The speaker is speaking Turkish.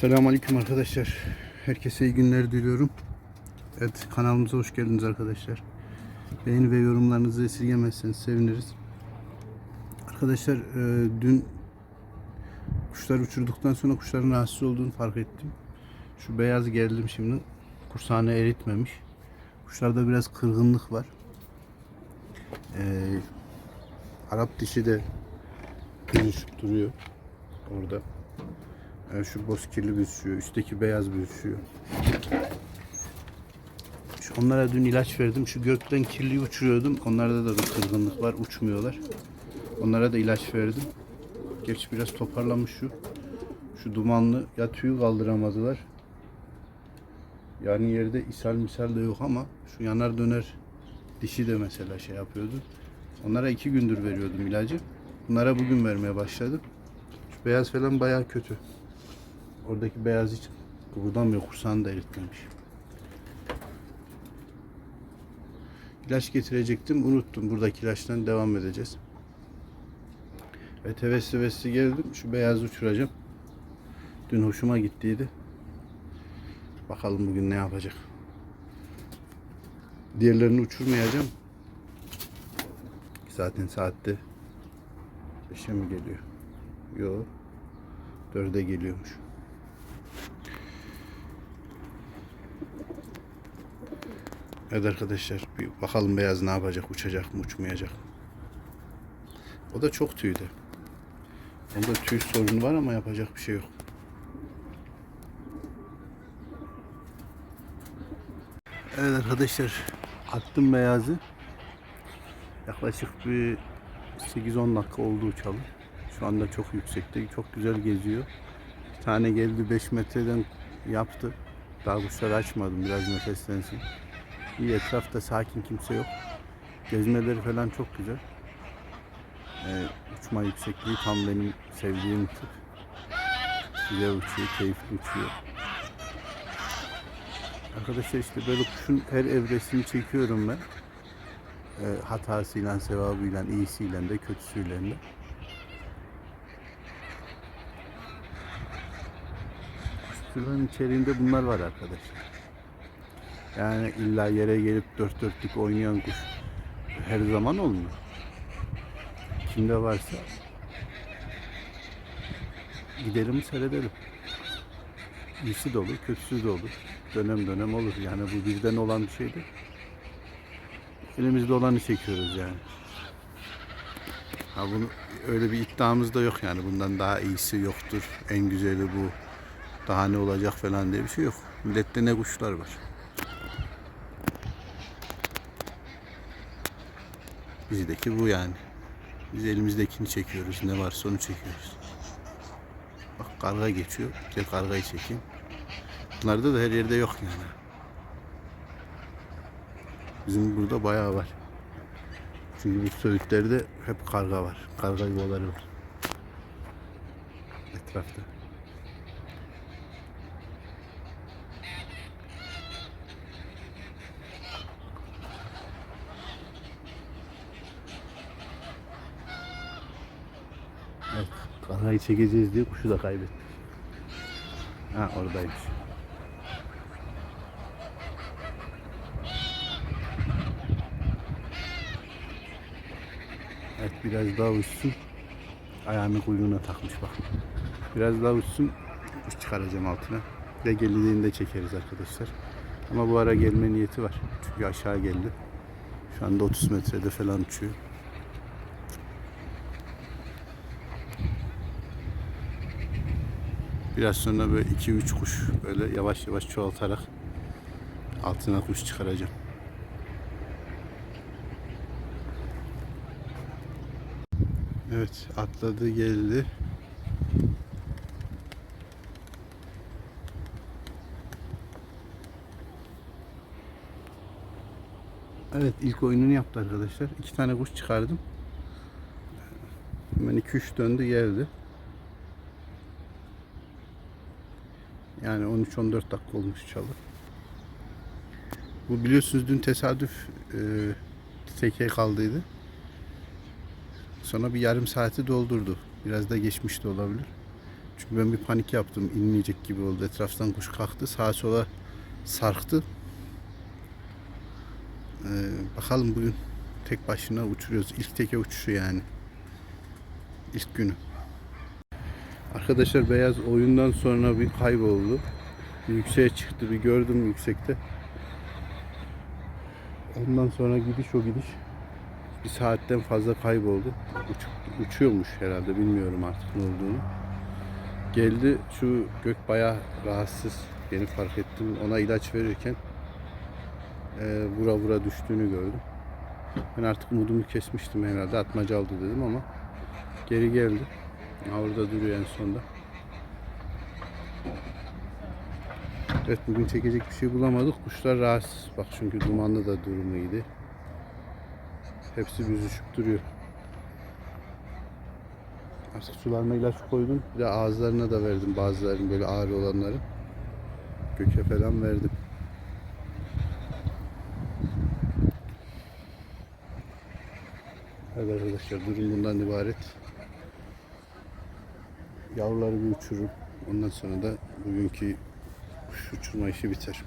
Selamünaleyküm arkadaşlar. Herkese iyi günler diliyorum. Evet kanalımıza hoş geldiniz arkadaşlar. Beğeni ve yorumlarınızı esirgemezseniz seviniriz. Arkadaşlar e, dün kuşlar uçurduktan sonra kuşların rahatsız olduğunu fark ettim. Şu beyaz geldim şimdi. Kursağını eritmemiş. Kuşlarda biraz kırgınlık var. E, Arap dişi de büzüşüp duruyor orada. Yani şu bozkirli büzüşüyor. Üstteki beyaz büzüşüyor. Onlara dün ilaç verdim. Şu gökten kirliyi uçuruyordum. Onlarda da bir kırgınlık var. Uçmuyorlar. Onlara da ilaç verdim. Gerçi biraz toparlamış şu. Şu dumanlı ya kaldıramadılar. Yani yerde ishal misal de yok ama şu yanar döner dişi de mesela şey yapıyordu. Onlara iki gündür veriyordum ilacı. Bunlara bugün vermeye başladım. Şu beyaz falan bayağı kötü. Oradaki beyaz hiç kıvırdamıyor. Kursağını da eritmemiş. İlaç getirecektim. Unuttum. Buradaki ilaçtan devam edeceğiz. Evet hevesli hevesli geldim. Şu beyazı uçuracağım. Dün hoşuma gittiydi. Bakalım bugün ne yapacak. Diğerlerini uçurmayacağım. Zaten saatte 5'e mi geliyor? Yok. 4'e geliyormuş. Evet arkadaşlar bir bakalım beyaz ne yapacak? Uçacak mı uçmayacak mı? O da çok tüylü. Onda tüy sorunu var ama yapacak bir şey yok. Evet arkadaşlar attım beyazı. Yaklaşık bir 8-10 dakika oldu uçalı. Şu anda çok yüksekte. Çok güzel geziyor. Bir tane geldi 5 metreden yaptı. Daha kuşları açmadım biraz nefeslensin. İyi etrafta sakin kimse yok. Gezmeleri falan çok güzel. Ee, uçma yüksekliği tam benim sevdiğim tip. Güzel uçuyor, keyifli uçuyor. Arkadaşlar işte böyle kuşun her evresini çekiyorum ben. Ee, hatasıyla, sevabıyla, iyisiyle de, kötüsüyle de. Kuşçuların içeriğinde bunlar var arkadaşlar. Yani illa yere gelip dört dörtlük oynayan kuş her zaman olmuyor. Kimde varsa gidelim seyredelim. İyisi de olur, kötüsü de olur. Dönem dönem olur. Yani bu birden olan bir şey. Elimizde olanı çekiyoruz yani. Ha bunu öyle bir iddiamız da yok yani. Bundan daha iyisi yoktur. En güzeli bu. Daha ne olacak falan diye bir şey yok. Millette ne kuşlar var. Bizdeki bu yani. Biz elimizdekini çekiyoruz. Ne varsa onu çekiyoruz. Bak karga geçiyor. Gel kargayı çekeyim. Bunlarda da her yerde yok yani. Bizim burada bayağı var. Çünkü bu söğütlerde hep karga var. Karga yuvaları var. Etrafta. Evet, kargayı çekeceğiz diye kuşu da kaybettik. Ha oradaymış. Evet biraz daha uçsun. Ayağını kuyruğuna takmış bak. Biraz daha uçsun. Kuş çıkaracağım altına. Ve geldiğinde çekeriz arkadaşlar. Ama bu ara gelme niyeti var. Çünkü aşağı geldi. Şu anda 30 metrede falan uçuyor. Biraz sonra böyle 2-3 kuş böyle yavaş yavaş çoğaltarak altına kuş çıkaracağım. Evet atladı geldi. Evet ilk oyununu yaptı arkadaşlar. İki tane kuş çıkardım. Hemen 2-3 döndü geldi. Yani 13-14 dakika olmuş çalı. Bu biliyorsunuz dün tesadüf e, teke kaldıydı. Sonra bir yarım saati doldurdu. Biraz da geçmiş de olabilir. Çünkü ben bir panik yaptım. inmeyecek gibi oldu. Etraftan kuş kalktı. Sağa sola sarktı. Ee, bakalım bugün tek başına uçuruyoruz. İlk teke uçuşu yani. İlk günü. Arkadaşlar beyaz oyundan sonra bir kayboldu. Bir yükseğe çıktı. Bir gördüm yüksekte. Ondan sonra gidiş o gidiş. Bir saatten fazla kayboldu. Uç- uçuyormuş herhalde bilmiyorum artık ne olduğunu. Geldi şu gök bayağı rahatsız. Yeni fark ettim. Ona ilaç verirken e, vura vura düştüğünü gördüm. Ben artık umudumu kesmiştim herhalde. Atmaca aldı dedim ama geri geldi. Orada duruyor en sonda. Evet bugün çekecek bir şey bulamadık. Kuşlar rahatsız. Bak çünkü dumanlı da durumu. Hepsi büzüşüp duruyor. Artık sularına ilaç koydum. Bir de ağızlarına da verdim bazılarının böyle ağrı olanların. Göke falan verdim. Evet arkadaşlar durum bundan ibaret. Yavruları bir uçururum. Ondan sonra da bugünkü kuş uçurma işi biter.